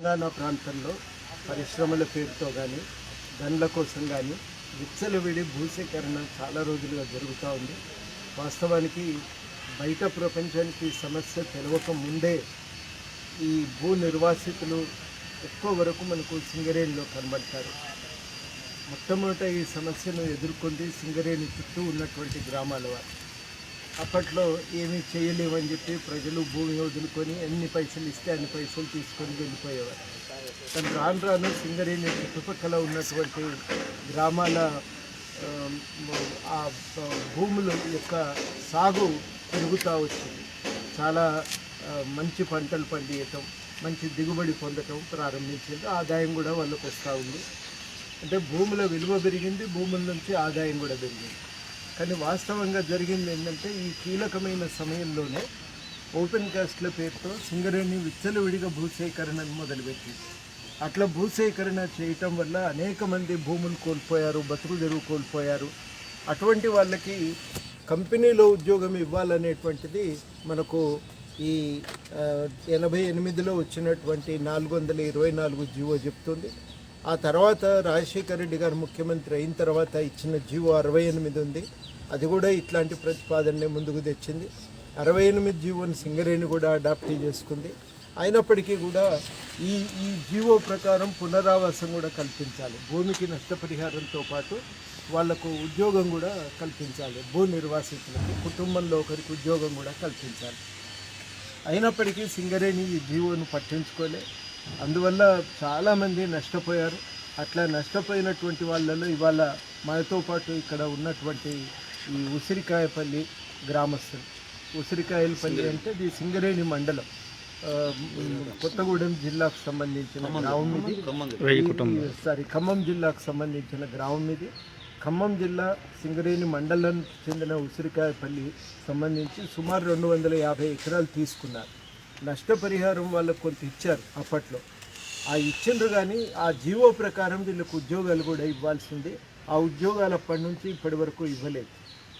తెలంగాణ ప్రాంతంలో పరిశ్రమల పేరుతో కానీ గన్ల కోసం కానీ విచ్చలవిడి భూసేకరణ చాలా రోజులుగా జరుగుతూ ఉంది. వాస్తవానికి బయట ప్రపంచానికి సమస్య తెలవక ముందే ఈ భూ నిర్వాసితులు ఎక్కువ వరకు మనకు సింగరేణిలో కనబడతారు. మొట్టమొదట ఈ సమస్యను ఎదుర్కొంది సింగరేణి చుట్టూ ఉన్నటువంటి గ్రామాల వారు. అప్పట్లో ఏమీ చేయలేమని చెప్పి ప్రజలు భూమి వదులుకొని ఎన్ని పైసలు ఇస్తే అన్ని పైసలు తీసుకొని వెళ్ళిపోయేవారు. కానీ రాను రాను సింగరేణి చుట్టుపక్కల ఉన్నటువంటి గ్రామాల ఆ, భూముల యొక్క సాగు పెరుగుతూ వచ్చింది. చాలా మంచి పంటలు పండియటం మంచి దిగుబడి పొందటం ప్రారంభించింది. ఆదాయం కూడా వాళ్ళకు వస్తూ ఉంది. అంటే భూముల విలువ పెరిగింది భూముల నుంచి ఆదాయం కూడా పెరిగింది. కానీ వాస్తవంగా జరిగింది ఏంటంటే ఈ కీలకమైన సమయంలోనే ఓపెన్ కాస్ట్ల పేరుతో సింగరేణి విచ్చలవిడిగా భూసేకరణను మొదలుపెట్టింది. అట్లా భూసేకరణ చేయటం వల్ల అనేక మంది భూములు కోల్పోయారు బతుకు తెరువు కోల్పోయారు. అటువంటి వాళ్ళకి కంపెనీలో ఉద్యోగం ఇవ్వాలనేటువంటిది మనకు ఈ ఎనభై ఎనిమిదిలో వచ్చినటువంటి నాలుగు వందల ఇరవై నాలుగు జీవో చెప్తుంది. ఆ తర్వాత రాజశేఖర రెడ్డి గారు ముఖ్యమంత్రి అయిన తర్వాత ఇచ్చిన జీవో అరవై ఎనిమిది ఉంది. అది కూడా ఇట్లాంటి ప్రతిపాదననే ముందుకు తెచ్చింది. అరవై ఎనిమిది జీవోని సింగరేణి కూడా అడాప్ట్ చేసుకుంది. అయినప్పటికీ కూడా ఈ ఈ జీవో ప్రకారం పునరావాసం కూడా కల్పించాలి. భూమికి నష్టపరిహారంతో పాటు వాళ్ళకు ఉద్యోగం కూడా కల్పించాలి. భూ నిర్వాసితులకి కుటుంబంలో ఒకరికి ఉద్యోగం కూడా కల్పించాలి. అయినప్పటికీ సింగరేణి ఈ జీవోను పట్టించుకోలే. అందువల్ల చాలామంది నష్టపోయారు. అట్లా నష్టపోయినటువంటి వాళ్ళలో ఇవాళ మనతో పాటు ఇక్కడ ఉన్నటువంటి ఈ ఉసిరికాయపల్లి గ్రామస్తులు ఉసిరికాయలపల్లి అంటే ఇది సింగరేణి మండలం. కొత్తగూడెం జిల్లాకు సంబంధించిన గ్రామం ఇది. సారీ ఖమ్మం జిల్లాకు సంబంధించిన గ్రామం ఇది. ఖమ్మం జిల్లా సింగరేణి మండలం చెందిన ఉసిరికాయపల్లి సంబంధించి సుమారు రెండు వందల యాభై ఎకరాలు తీసుకున్నారు. నష్టపరిహారం వాళ్ళకు కొంత ఇచ్చారు అప్పట్లో. ఆ ఇచ్చిండ్రు కానీ ఆ జీవో ప్రకారం వీళ్ళకు ఉద్యోగాలు కూడా ఇవ్వాల్సింది. ఆ ఉద్యోగాలు అప్పటి నుంచి ఇప్పటి వరకు ఇవ్వలేదు.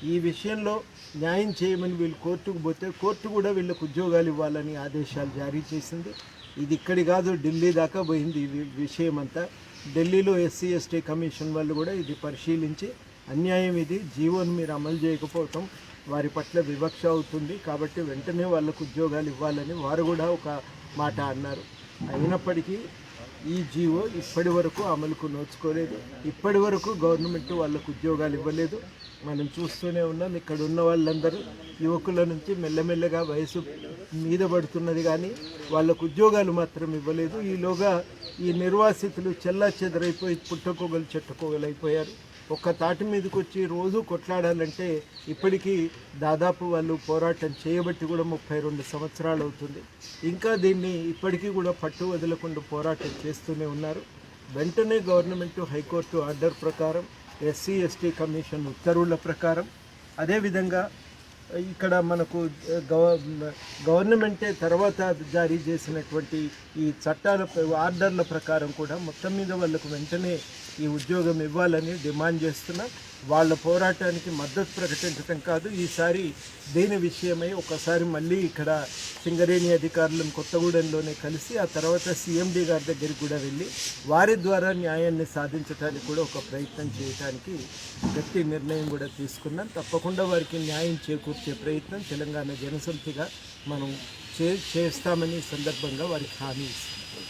ఈ విషయంలో న్యాయం చేయమని వీళ్ళు కోర్టుకు పోతే కోర్టు కూడా వీళ్ళకు ఉద్యోగాలు ఇవ్వాలని ఆదేశాలు జారీ చేసింది. ఇది ఇక్కడి కాదు ఢిల్లీ దాకా పోయింది ఈ విషయం అంతా. ఢిల్లీలో ఎస్సీ ఎస్టీ కమిషన్ వాళ్ళు కూడా ఇది పరిశీలించి అన్యాయం ఇది జీవోను మీరు అమలు చేయకపోవటం వారి పట్ల వివక్ష అవుతుంది. కాబట్టి వెంటనే వాళ్ళకు ఉద్యోగాలు ఇవ్వాలని వారు కూడా ఒక మాట అన్నారు. అయినప్పటికీ ఈ జీవో ఇప్పటి వరకు అమలుకు నోచుకోలేదు. ఇప్పటి వరకు గవర్నమెంట్ వాళ్ళకు ఉద్యోగాలు ఇవ్వలేదు. మనం చూస్తూనే ఉన్నాం ఇక్కడ ఉన్న వాళ్ళందరూ యువకుల నుంచి మెల్లమెల్లగా వయసు మీద పడుతున్నది కానీ వాళ్ళకు ఉద్యోగాలు మాత్రం ఇవ్వలేదు. ఈలోగా ఈ నిర్వాసితులు చెల్లా చెదరైపోయి పుట్టకోగలు చెట్టుకోగలు అయిపోయారు ఒక్క తాటి మీదకి వచ్చి రోజు కొట్లాడాలంటే ఇప్పటికీ దాదాపు వాళ్ళు పోరాటం చేయబట్టి కూడా ముప్పై రెండు సంవత్సరాలు అవుతుంది. ఇంకా దీన్ని ఇప్పటికీ కూడా పట్టు వదలకుండా పోరాటం చేస్తూనే ఉన్నారు. వెంటనే గవర్నమెంట్ హైకోర్టు ఆర్డర్ ప్రకారం ఎస్సీ ఎస్టీ కమిషన్ ఉత్తర్వుల ప్రకారం. అదేవిధంగా ఇక్కడ మనకు గవ గవర్నమెంటే తర్వాత జారీ చేసినటువంటి ఈ చట్టాల ఆర్డర్ల ప్రకారం కూడా మొత్తం మీద వాళ్ళకు వెంటనే ఈ ఉద్యోగం ఇవ్వాలని డిమాండ్ చేస్తున్నా. వాళ్ళ పోరాటానికి మద్దతు ప్రకటించడం కాదు. ఈసారి దీని విషయమై ఒకసారి మళ్ళీ ఇక్కడ సింగరేణి అధికారులను కొత్తగూడెంలోనే కలిసి ఆ తర్వాత సీఎండీ గారి దగ్గరికి కూడా వెళ్ళి వారి ద్వారా న్యాయాన్ని సాధించడానికి కూడా ఒక ప్రయత్నం చేయడానికి గట్టి నిర్ణయం కూడా తీసుకున్నాం. తప్పకుండా వారికి న్యాయం చేకూర్చే ప్రయత్నం తెలంగాణ జనసమితిగా మనం చే చేస్తామని సందర్భంగా వారికి హామీ ఇస్తున్నాం.